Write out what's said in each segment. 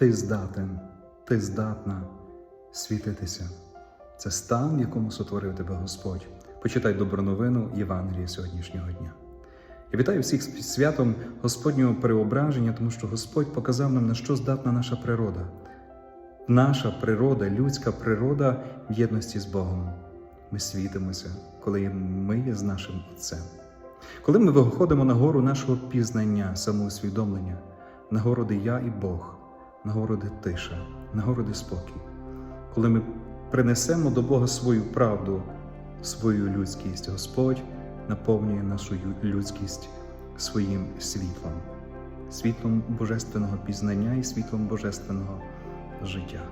ти здатен, ти здатна світитися. Це стан, в якому сотворив тебе Господь. Почитай добру новину Євангелія сьогоднішнього дня. Я вітаю всіх з святом Господнього переображення, тому що Господь показав нам, на що здатна наша природа. Наша природа, людська природа в єдності з Богом. Ми світимося, коли ми є з нашим Отцем. Коли ми виходимо на гору нашого пізнання, самоусвідомлення, на гору, я і Бог, на гору, тиша, на гору, спокій, коли ми принесемо до Бога свою правду, свою людськість, Господь наповнює нашу людськість своїм світлом, світлом божественного пізнання і світлом божественного життя.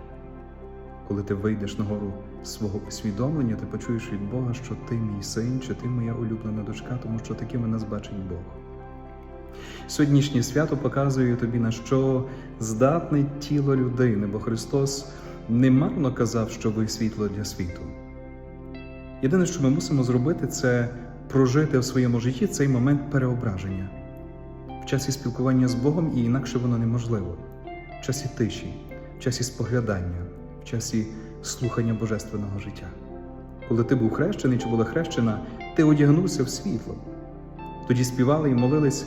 Коли ти вийдеш на гору свого усвідомлення, ти почуєш від Бога, що ти мій син, чи ти моя улюблена дочка, тому що такими нас бачить Бог. Сьогоднішнє свято показує тобі, на що здатне тіло людини, бо Христос немарно казав, що ви світло для світу. Єдине, що ми мусимо зробити, це прожити в своєму житті цей момент переображення в часі спілкування з Богом, і інакше воно неможливо, в часі тиші, в часі споглядання, в часі слухання божественного життя. Коли ти був хрещений чи була хрещена, ти одягнувся в світло. Тоді співали і молились,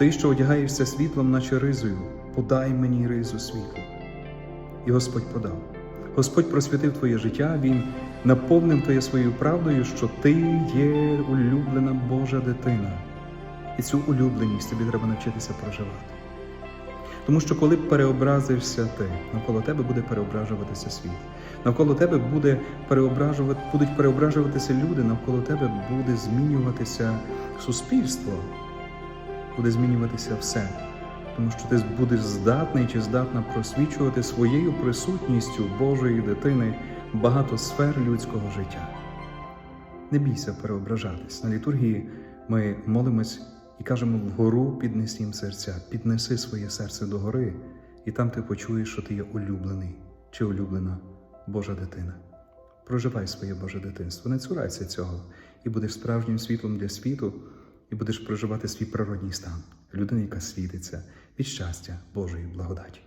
ти, що одягаєшся світлом, наче ризою, подай мені ризу світлу. І Господь подав. Господь просвятив твоє життя, Він наповнив твоє своєю правдою, що ти є улюблена Божа дитина. І цю улюбленість тобі треба навчитися проживати. Тому що коли переобразишся ти, навколо тебе буде переображуватися світ. Навколо тебе буде переображувати, будуть переображуватися люди, навколо тебе буде змінюватися суспільство, буде змінюватися все. Тому що ти будеш здатний чи здатна просвічувати своєю присутністю Божої дитини багато сфер людського життя. Не бійся переображатись. На літургії ми молимось і кажемо вгору піднесім серця, піднеси своє серце до гори, і там ти почуєш, що ти є улюблений чи улюблена Божа дитина. Проживай своє Боже дитинство, не цурайся цього, і будеш справжнім світлом для світу, і будеш проживати свій природній стан, людина, яка світиться від щастя Божої благодаті.